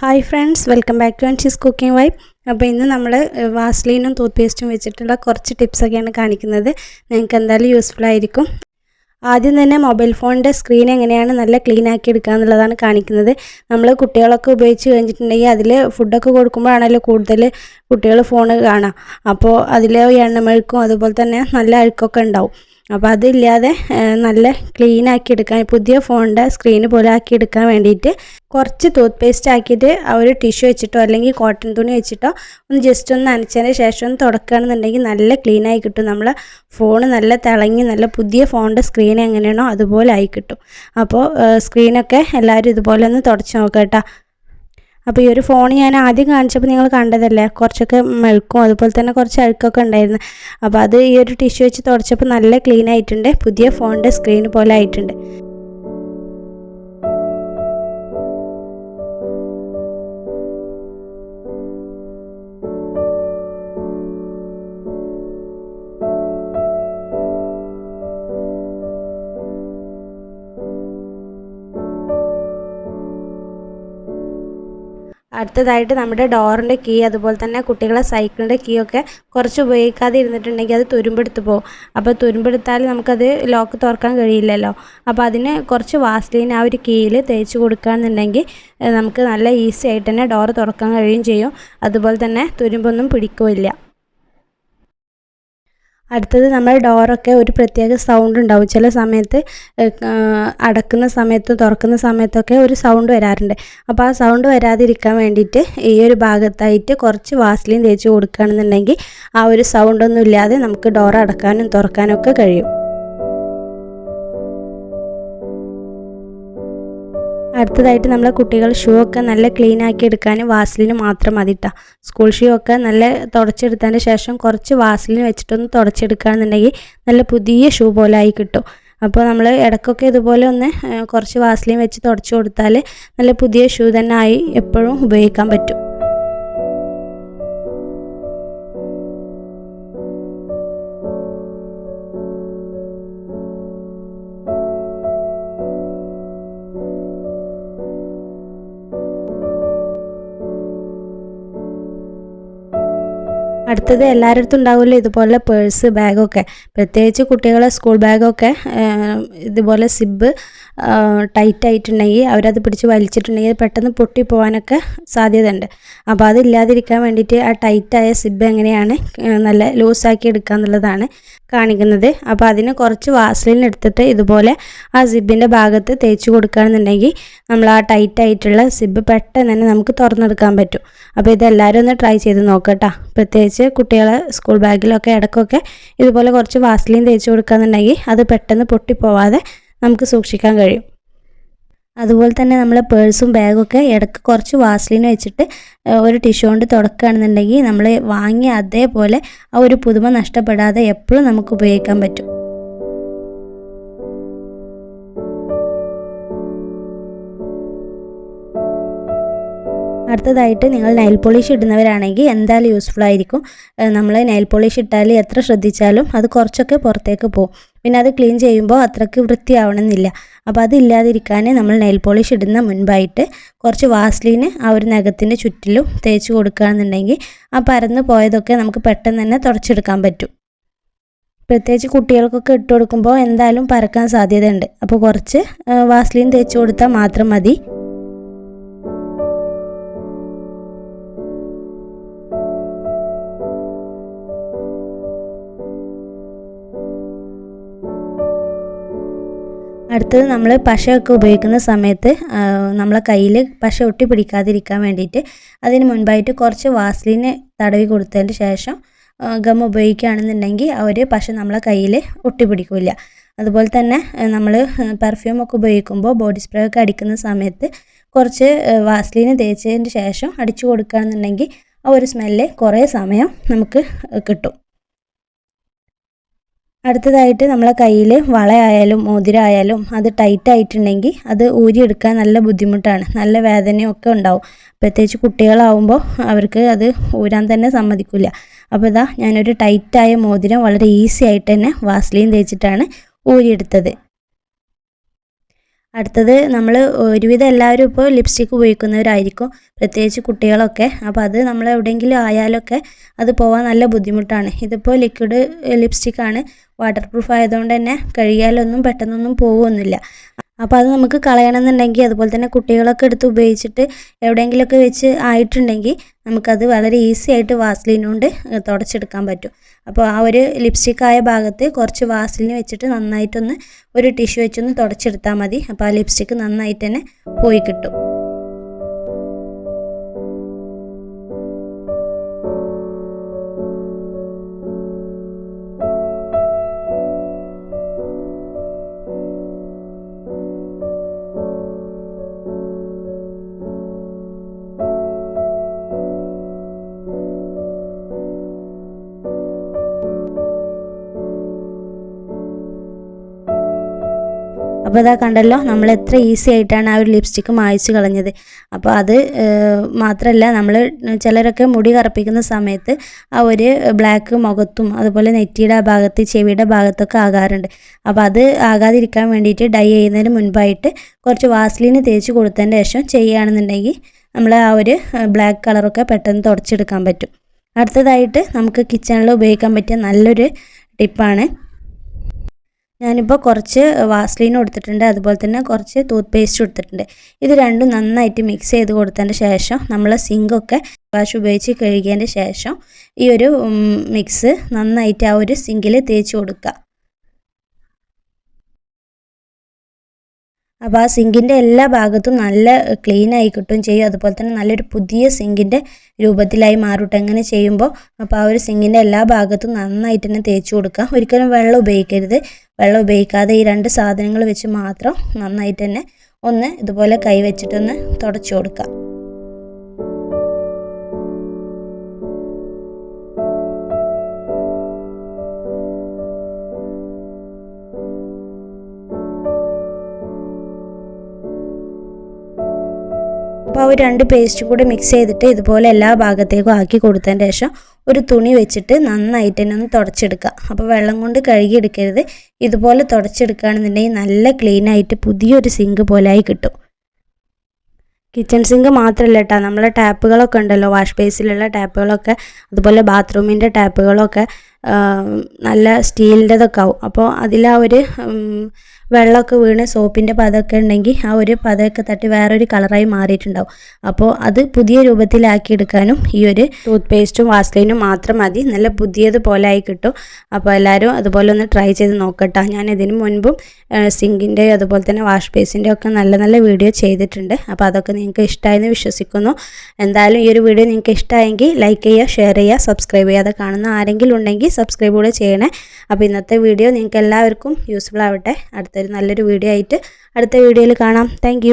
Hi friends welcome back to and she's cooking vibe അപ്പോൾ ഇന്ന് നമ്മൾ വാസ്ലീനും ടൂത്ത് പേസ്റ്റും വെച്ചിട്ടുള്ള കുറച്ച് ടിപ്സൊക്കെയാണ് കാണിക്കുന്നത്. നിങ്ങൾക്ക് എന്തായാലും യൂസ്ഫുൾ ആയിരിക്കും. ആദ്യം തന്നെ മൊബൈൽ ഫോണിന്റെ സ്ക്രീൻ എങ്ങനെയാണ് നല്ല ക്ലീൻ ആക്കി എടുക്കുക എന്നുള്ളതാണ് കാണിക്കുന്നത്. നമ്മൾ കുട്ടികളൊക്കെ ഉപയോഗിച്ച് കഴിഞ്ഞിട്ടുണ്ടെങ്കിൽ അതിൽ ഫുഡൊക്കെ കൊടുക്കുമ്പോഴാണല്ലോ കൂടുതൽ കുട്ടികൾ ഫോൺ കാണാം. അപ്പോൾ അതിൽ എണ്ണമെഴുക്കും അതുപോലെ തന്നെ നല്ല അഴുക്കൊക്കെ ഉണ്ടാവും. അപ്പോൾ അതില്ലാതെ നല്ല ക്ലീൻ ആക്കി എടുക്കാൻ പുതിയ ഫോണിന്റെ സ്ക്രീൻ പോലെ ആക്കി എടുക്കാൻ വേണ്ടിയിട്ട് കുറച്ച് ടൂത്ത് പേസ്റ്റ് ആക്കിയിട്ട് ആ ഒരു ടിഷ്യൂ വെച്ചിട്ടോ അല്ലെങ്കിൽ കോട്ടൺ തുണി വെച്ചിട്ടോ ഒന്ന് ജസ്റ്റ് ഒന്ന് നനച്ചതിന് ശേഷം ഒന്ന് തുടക്കുകയാണെന്നുണ്ടെങ്കിൽ നല്ല ക്ലീൻ ആയി കിട്ടും. നമ്മൾ ഫോൺ നല്ല തിളങ്ങി നല്ല പുതിയ ഫോണിന്റെ സ്ക്രീൻ എങ്ങനെയാണോ അതുപോലെ ആയി കിട്ടും. അപ്പോൾ സ്ക്രീനൊക്കെ എല്ലാവരും ഇതുപോലെ ഒന്ന് തുടച്ച് നോക്കാം കേട്ടോ. അപ്പോൾ ഈ ഒരു ഫോൺ ഞാൻ ആദ്യം കാണിച്ചപ്പോൾ നിങ്ങൾ കണ്ടതല്ലേ? കുറച്ചൊക്കെ മെഴുക്കും അതുപോലെ തന്നെ കുറച്ച് അഴുക്കൊക്കെ ഉണ്ടായിരുന്നു. അപ്പോൾ അത് ഈ ഒരു ടിഷ്യൂ വെച്ച് തുടച്ചപ്പോൾ നല്ല ക്ലീൻ ആയിട്ടുണ്ട്. പുതിയ ഫോണിന്റെ സ്ക്രീൻ പോലെ ആയിട്ടുണ്ട്. അടുത്തതായിട്ട് നമ്മുടെ ഡോറിന്റെ കീ അതുപോലെ തന്നെ കുട്ടികളെ സൈക്കിളിന്റെ കീ ഒക്കെ കുറച്ച് ഉപയോഗിക്കാതെ ഇരുന്നിട്ടുണ്ടെങ്കിൽ അത് തുരുമ്പെടുത്ത് പോകും. അപ്പോൾ തുരുമ്പെടുത്താൽ നമുക്കത് ലോക്ക് തുറക്കാൻ കഴിയില്ലല്ലോ. അപ്പോൾ അതിന് കുറച്ച് വാസ്ലീൻ ആ ഒരു കീയിൽ തേച്ച് കൊടുക്കുകയാണെന്നുണ്ടെങ്കിൽ നമുക്ക് നല്ല ഈസി ആയിട്ട് തന്നെ ഡോറ് തുറക്കാൻ കഴിയും ചെയ്യും. അതുപോലെ തന്നെ തുരുമ്പൊന്നും പിടിക്കുകയില്ല. അടുത്തത് നമ്മൾ ഡോറൊക്കെ ഒരു പ്രത്യേക സൗണ്ട് ഉണ്ടാവും. ചില സമയത്ത് അടക്കുന്ന സമയത്തും തുറക്കുന്ന സമയത്തൊക്കെ ഒരു സൗണ്ട് വരാറുണ്ട്. അപ്പോൾ ആ സൗണ്ട് വരാതിരിക്കാൻ വേണ്ടിയിട്ട് ഈ ഒരു ഭാഗത്തായിട്ട് കുറച്ച് വാസ്ലിൻ തേച്ച് കൊടുക്കുകയാണെന്നുണ്ടെങ്കിൽ ആ ഒരു സൗണ്ടൊന്നും ഇല്ലാതെ നമുക്ക് ഡോർ അടക്കാനും തുറക്കാനും ഒക്കെ കഴിയും. അടുത്തതായിട്ട് നമ്മളെ കുട്ടികൾ ഷൂ ഒക്കെ നല്ല ക്ലീൻ ആക്കി എടുക്കാൻ വാസലിന് മാത്രം മതി കേട്ടോ സ്കൂൾ ഷൂ ഒക്കെ നല്ല തുടച്ചെടുത്തതിന് ശേഷം കുറച്ച് വാസലിൽ വെച്ചിട്ടൊന്ന് തുടച്ചെടുക്കുകയാണെന്നുണ്ടെങ്കിൽ നല്ല പുതിയ ഷൂ പോലെ ആയി കിട്ടും. അപ്പോൾ നമ്മൾ ഇടയ്ക്കൊക്കെ ഇതുപോലെ ഒന്ന് കുറച്ച് വാസലിൻ വെച്ച് തുടച്ചു കൊടുത്താൽ നല്ല പുതിയ ഷൂ തന്നെ ആയി എപ്പോഴും ഉപയോഗിക്കാൻ പറ്റും. അടുത്തത് എല്ലാവരുടെ അടുത്തും ഉണ്ടാവുമല്ലോ ഇതുപോലെ പേഴ്സ് ബാഗൊക്കെ പ്രത്യേകിച്ച് കുട്ടികളെ സ്കൂൾ ബാഗൊക്കെ ഇതുപോലെ സിബ് ടൈറ്റ് ആയിട്ടുണ്ടെങ്കിൽ അവരത് പിടിച്ച് വലിച്ചിട്ടുണ്ടെങ്കിൽ പെട്ടെന്ന് പൊട്ടി പൊട്ടിപ്പോവാനൊക്കെ സാധ്യതയുണ്ട്. അപ്പോൾ അതില്ലാതിരിക്കാൻ വേണ്ടിയിട്ട് ആ ടൈറ്റായ സിബ് എങ്ങനെയാണ് നല്ല ലൂസാക്കി എടുക്കുക എന്നുള്ളതാണ് കാണിക്കുന്നത്. അപ്പോൾ അതിന് കുറച്ച് വാസ്ലിൻ എടുത്തിട്ട് ഇതുപോലെ ആ സിബിന്റെ ഭാഗത്ത് തേച്ച് കൊടുക്കുകയാണെന്നുണ്ടെങ്കിൽ നമ്മൾ ആ ടൈറ്റ് ആയിട്ടുള്ള സിബ് പെട്ടെന്ന് തന്നെ നമുക്ക് തുറന്നെടുക്കാൻ പറ്റും. അപ്പോൾ ഇതെല്ലാവരും ഒന്ന് ട്രൈ ചെയ്ത് നോക്കട്ടോ പ്രത്യേകിച്ച് കുട്ടികളെ സ്കൂൾ ബാഗിലൊക്കെ ഇടക്കൊക്കെ ഇതുപോലെ കുറച്ച് വാസ്ലിൻ തേച്ച് കൊടുക്കുകയെന്നുണ്ടെങ്കിൽ അത് പെട്ടെന്ന് പൊട്ടിപ്പോവാതെ നമുക്ക് സൂക്ഷിക്കാൻ കഴിയും. അതുപോലെ തന്നെ നമ്മൾ പേഴ്സും ബാഗൊക്കെ ഇടയ്ക്ക് കുറച്ച് വാസ്ലിൻ വെച്ചിട്ട് ഒരു ടിഷ്യൂ കൊണ്ട് തുടക്കുകയാണെന്നുണ്ടെങ്കിൽ നമ്മൾ വാങ്ങിയ അതേപോലെ ആ ഒരു പുതുമ നഷ്ടപ്പെടാതെ എപ്പോഴും നമുക്ക് ഉപയോഗിക്കാൻ പറ്റും. അടുത്തതായിട്ട് നിങ്ങൾ നെയിൽ പോളിഷ് ഇടുന്നവരാണെങ്കിൽ എന്തായാലും യൂസ്ഫുൾ ആയിരിക്കും. നമ്മൾ നെയിൽ പോളിഷ് ഇട്ടാൽ എത്ര ശ്രദ്ധിച്ചാലും അത് കുറച്ചൊക്കെ പുറത്തേക്ക് പോകും. പിന്നെ അത് ക്ലീൻ ചെയ്യുമ്പോൾ അത്രയ്ക്ക് വൃത്തിയാവണമെന്നില്ല. അപ്പോൾ അതില്ലാതിരിക്കാൻ നമ്മൾ നെയിൽ പോളിഷ് ഇടുന്ന മുൻപായിട്ട് കുറച്ച് വാസ്ലീന് ആ ഒരു നഖത്തിന്റെ ചുറ്റിലും തേച്ച് കൊടുക്കുകയാണെന്നുണ്ടെങ്കിൽ ആ പരന്ന് പോയതൊക്കെ നമുക്ക് പെട്ടെന്ന് തന്നെ തുടച്ചെടുക്കാൻ പറ്റും. പ്രത്യേകിച്ച് കുട്ടികൾക്കൊക്കെ ഇട്ട് കൊടുക്കുമ്പോൾ എന്തായാലും പരക്കാൻ സാധ്യതയുണ്ട്. അപ്പോൾ കുറച്ച് വാസ്ലീൻ തേച്ച് കൊടുത്താൽ മാത്രം മതി. അടുത്തത് നമ്മൾ പശയൊക്കെ ഉപയോഗിക്കുന്ന സമയത്ത് നമ്മളെ കയ്യിൽ പശ ഒട്ടി പിടിക്കാതിരിക്കാൻ വേണ്ടിയിട്ട് അതിന് മുൻപായിട്ട് കുറച്ച് വാസ്ലിന് തടവി കൊടുത്തതിന് ശേഷം ഗം ഉപയോഗിക്കുകയാണെന്നുണ്ടെങ്കിൽ അവർ പശ നമ്മളെ കയ്യിൽ ഒട്ടി പിടിക്കില്ല അതുപോലെ തന്നെ നമ്മൾ പെർഫ്യൂമൊക്കെ ഉപയോഗിക്കുമ്പോൾ ബോഡി സ്പ്രേ ഒക്കെ അടിക്കുന്ന സമയത്ത് കുറച്ച് വാസ്ലിന് തേച്ചതിന് ശേഷം അടിച്ചു കൊടുക്കുകയാണെന്നുണ്ടെങ്കിൽ ആ ഒരു സ്മെല്ല് കുറേ സമയം നമുക്ക് കിട്ടും. അടുത്തതായിട്ട് നമ്മളെ കയ്യിൽ വളയായാലും മോതിരമായാലും അത് ടൈറ്റ് ആയിട്ടുണ്ടെങ്കിൽ അത് ഊരിയെടുക്കാൻ നല്ല ബുദ്ധിമുട്ടാണ്. നല്ല വേദനയും ഒക്കെ ഉണ്ടാവും. പ്രത്യേകിച്ച് കുട്ടികളാവുമ്പോൾ അവർക്ക് അത് ഊരാൻ തന്നെ സമ്മതിക്കില്ല അപ്പോൾ ഇതാ ഞാനൊരു ടൈറ്റായ മോതിരം വളരെ ഈസി ആയിട്ട് തന്നെ വാസ്ലിൻ തേച്ചിട്ടാണ് ഊരിയെടുത്തത്. അടുത്തത് നമ്മൾ ഒരുവിധം എല്ലാവരും ഇപ്പോൾ ലിപ്സ്റ്റിക്ക് ഉപയോഗിക്കുന്നവരായിരിക്കും. പ്രത്യേകിച്ച് കുട്ടികളൊക്കെ. അപ്പോൾ അത് നമ്മൾ എവിടെയെങ്കിലും ആയാലൊക്കെ അത് പോകാൻ നല്ല ബുദ്ധിമുട്ടാണ്. ഇതിപ്പോൾ ലിക്വിഡ് ലിപ്സ്റ്റിക്കാണ് വാട്ടർ പ്രൂഫ് ആയതുകൊണ്ട് തന്നെ കഴുകിയാലൊന്നും പെട്ടെന്നൊന്നും പോകുമൊന്നുമില്ല അപ്പോൾ അത് നമുക്ക് കളയണമെന്നുണ്ടെങ്കിൽ അതുപോലെ തന്നെ കുട്ടികളൊക്കെ എടുത്ത് ഉപയോഗിച്ചിട്ട് എവിടെയെങ്കിലുമൊക്കെ വെച്ച് ആയിട്ടുണ്ടെങ്കിൽ നമുക്കത് വളരെ ഈസി ആയിട്ട് വാസ്ലിൻ കൊണ്ട് തുടച്ചെടുക്കാൻ പറ്റും. അപ്പോൾ ആ ഒരു ലിപ്സ്റ്റിക് ആയ ഭാഗത്ത് കുറച്ച് വാസ്ലിൻ വെച്ചിട്ട് നന്നായിട്ടൊന്ന് ഒരു ടിഷ്യൂ വെച്ചൊന്ന് തുടച്ചെടുത്താൽ മതി. അപ്പോൾ ആ ലിപ്സ്റ്റിക്ക് നന്നായിട്ട് തന്നെ പോയി കിട്ടും. അപ്പോൾ ഇതാ കണ്ടല്ലോ നമ്മൾ എത്ര ഈസി ആയിട്ടാണ് ആ ഒരു ലിപ്സ്റ്റിക്ക് മായ്ച്ച് കളഞ്ഞത്. അപ്പോൾ അത് മാത്രമല്ല നമ്മൾ ചിലരൊക്കെ മുടി കറുപ്പിക്കുന്ന സമയത്ത് ആ ഒരു ബ്ലാക്ക് മുഖത്തും അതുപോലെ നെറ്റിയുടെ ആ ഭാഗത്ത് ചെവിയുടെ ഭാഗത്തൊക്കെ ആകാറുണ്ട്. അപ്പോൾ അത് ആകാതിരിക്കാൻ വേണ്ടിയിട്ട് ഡൈ ചെയ്യുന്നതിന് മുൻപായിട്ട് കുറച്ച് വാസ്ലിന് തേച്ച് കൊടുത്തതിന് ശേഷം ചെയ്യുകയാണെന്നുണ്ടെങ്കിൽ നമ്മൾ ആ ഒരു ബ്ലാക്ക് കളറൊക്കെ പെട്ടെന്ന് തുടച്ചെടുക്കാൻ പറ്റും. അടുത്തതായിട്ട് നമുക്ക് കിച്ചണിൽ ഉപയോഗിക്കാൻ പറ്റിയ നല്ലൊരു ടിപ്പാണ് ഞാനിപ്പോൾ കുറച്ച് വാസ്ലീൻ കൊടുത്തിട്ടുണ്ട്. അതുപോലെ തന്നെ കുറച്ച് ടൂത്ത് പേസ്റ്റ് കൊടുത്തിട്ടുണ്ട്. ഇത് രണ്ടും നന്നായിട്ട് മിക്സ് ചെയ്ത് കൊടുത്തതിന് ശേഷം നമ്മൾ സിങ്കൊക്കെ വാഷ് ഉപയോഗിച്ച് കഴുകിയതിന്റെ ശേഷം ഈ ഒരു മിക്സ് നന്നായിട്ട് ആ ഒരു സിങ്കിൽ തേച്ച് കൊടുക്കുക. അപ്പോൾ ആ സിങ്കിന്റെ എല്ലാ ഭാഗത്തും നല്ല ക്ലീൻ ആയി കിട്ടുകയും ചെയ്യും. അതുപോലെ തന്നെ നല്ലൊരു പുതിയ സിങ്കിന്റെ രൂപത്തിലായി മാറിട്ട്. എങ്ങനെ ചെയ്യുമ്പോൾ അപ്പോൾ ആ ഒരു സിങ്കിന്റെ എല്ലാ ഭാഗത്തും നന്നായിട്ട് തന്നെ തേച്ച് കൊടുക്കുക ഒരിക്കലും വെള്ളം ഉപയോഗിക്കരുത്. വെള്ളം ഉപയോഗിക്കാതെ ഈ രണ്ട് സാധനങ്ങൾ വെച്ച് മാത്രം നന്നായിട്ട് തന്നെ ഒന്ന് ഇതുപോലെ കൈ വെച്ചിട്ടൊന്ന് തുടച്ചു കൊടുക്കുക ആ ഒരു രണ്ട് പേസ്റ്റ് കൂടെ മിക്സ് ചെയ്തിട്ട് ഇതുപോലെ എല്ലാ ഭാഗത്തേക്കും ആക്കി കൊടുത്തതിന് ശേഷം ഒരു തുണി വെച്ചിട്ട് നന്നായിട്ട് തന്നെ ഒന്ന് തുടച്ചെടുക്കുക. അപ്പോൾ വെള്ളം കൊണ്ട് കഴുകിയെടുക്കരുത് ഇതുപോലെ തുടച്ചെടുക്കുകയാണെന്നുണ്ടെങ്കിൽ നല്ല ക്ലീൻ ആയിട്ട് പുതിയൊരു സിങ്ക് പോലായി കിട്ടും. കിച്ചൺ സിങ്ക് മാത്രമല്ല കേട്ടോ നമ്മളെ ടാപ്പുകളൊക്കെ ഉണ്ടല്ലോ. വാഷ് ബേസിലുള്ള ടാപ്പുകളൊക്കെ അതുപോലെ ബാത്റൂമിന്റെ ടാപ്പുകളൊക്കെ നല്ല സ്റ്റീലിന്റെതൊക്കെ ആവും. അപ്പോൾ അതിൽ ആ ഒരു വെള്ളമൊക്കെ വീണ് സോപ്പിന്റെ പതൊക്കെ ഉണ്ടെങ്കിൽ ആ ഒരു പദമൊക്കെ തട്ടി വേറൊരു കളറായി മാറിയിട്ടുണ്ടാവും. അപ്പോൾ അത് പുതിയ രൂപത്തിലാക്കി എടുക്കാനും ഈ ഒരു ടൂത്ത് പേസ്റ്റും വാസ്ലൈനും മാത്രം മതി. നല്ല പുതിയതുപോലെ ആയി കിട്ടും. അപ്പോൾ എല്ലാവരും അതുപോലെ ഒന്ന് ട്രൈ ചെയ്ത് നോക്കട്ടെ. ഞാൻ ഇതിന് മുൻപും സിങ്കിന്റെ അതുപോലെ തന്നെ വാഷ് ബേസിന്റെ ഒക്കെ നല്ല നല്ല വീഡിയോ ചെയ്തിട്ടുണ്ട്. അപ്പോൾ അതൊക്കെ നിങ്ങൾക്ക് ഇഷ്ടമായെന്ന് വിശ്വസിക്കുന്നു. എന്തായാലും ഈ ഒരു വീഡിയോ നിങ്ങൾക്ക് ഇഷ്ടമായെങ്കിൽ ലൈക്ക് ചെയ്യുക ഷെയർ ചെയ്യുക സബ്സ്ക്രൈബ് ചെയ്യാതെ കാണുന്ന ആരെങ്കിലും ഉണ്ടെങ്കിൽ സബ്സ്ക്രൈബ് കൂടെ ചെയ്യണേ. അപ്പോൾ ഇന്നത്തെ വീഡിയോ നിങ്ങൾക്ക് എല്ലാവർക്കും യൂസ്ഫുൾ ആവട്ടെ. അടുത്തൊരു നല്ലൊരു വീഡിയോ ആയിട്ട് അടുത്ത വീഡിയോയിൽ കാണാം. താങ്ക്